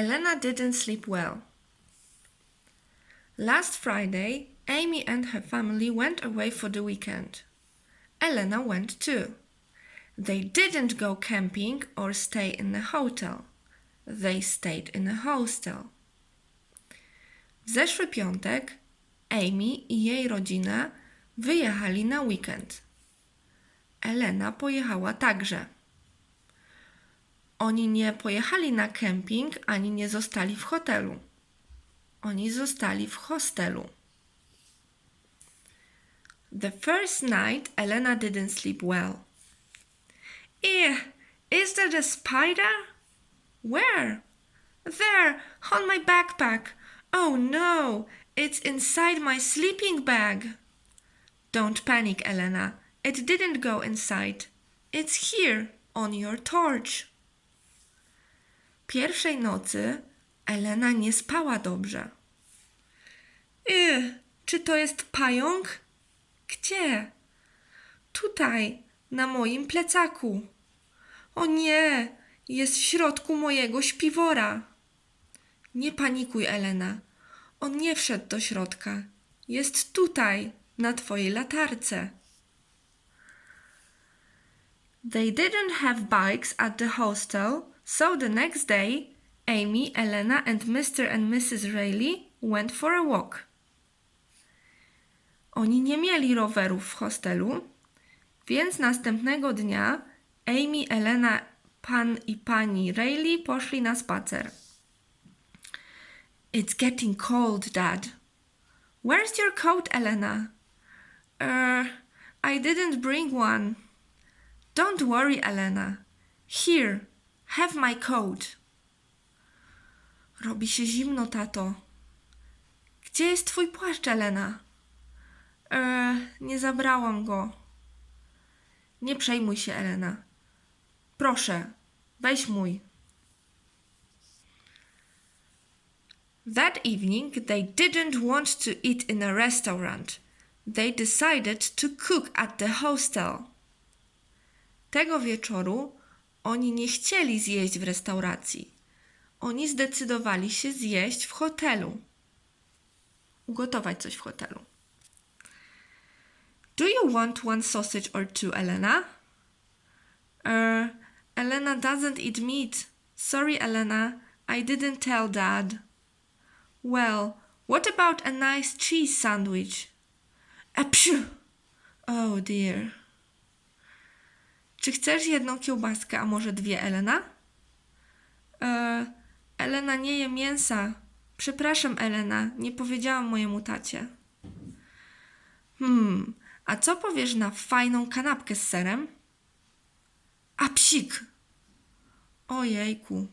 Elena didn't sleep well. Last Friday, Amy and her family went away for the weekend. Elena went too. They didn't go camping or stay in a hotel. They stayed in a hostel. W zeszły piątek Amy i jej rodzina wyjechali na weekend. Elena pojechała także. Oni nie pojechali na kemping ani nie zostali w hotelu. Oni zostali w hostelu. The first night Elena didn't sleep well. Ew, is that a spider? Where? There, on my backpack. Oh no, it's inside my sleeping bag. Don't panic, Elena. It didn't go inside. It's here, on your torch. Pierwszej nocy Elena nie spała dobrze. Yy, czy to jest pająk? Gdzie? Tutaj, na moim plecaku. O nie, jest w środku mojego śpiwora. Nie panikuj, Elena. On nie wszedł do środka. Jest tutaj, na twojej latarce. They didn't have bikes at the hostel, so the next day, Amy, Elena, and Mr. and Mrs. Rayleigh went for a walk. Oni nie mieli rowerów w hostelu, więc następnego dnia Amy, Elena, pan i pani Rayleigh poszli na spacer. It's getting cold, Dad. Where's your coat, Elena? Er, I didn't bring one. Don't worry, Elena. Here, have my coat. Robi się zimno, tato. Gdzie jest twój płaszcz, Elena? E, nie zabrałam go. Nie przejmuj się, Elena. Proszę, weź mój. That evening, they didn't want to eat in a restaurant. They decided to cook at the hostel. Tego wieczoru oni nie chcieli zjeść w restauracji. Oni zdecydowali się zjeść w hotelu. Ugotować coś w hotelu. Do you want one sausage or two, Elena? Er, Elena doesn't eat meat. Sorry, Elena. I didn't tell Dad. Well, what about a nice cheese sandwich? Apsiu! Oh dear. Czy chcesz jedną kiełbaskę, a może dwie, Elena? E, Elena nie je mięsa. Przepraszam, Elena, nie powiedziałam mojemu tacie. Hmm, a co powiesz na fajną kanapkę z serem? A psik! Ojejku.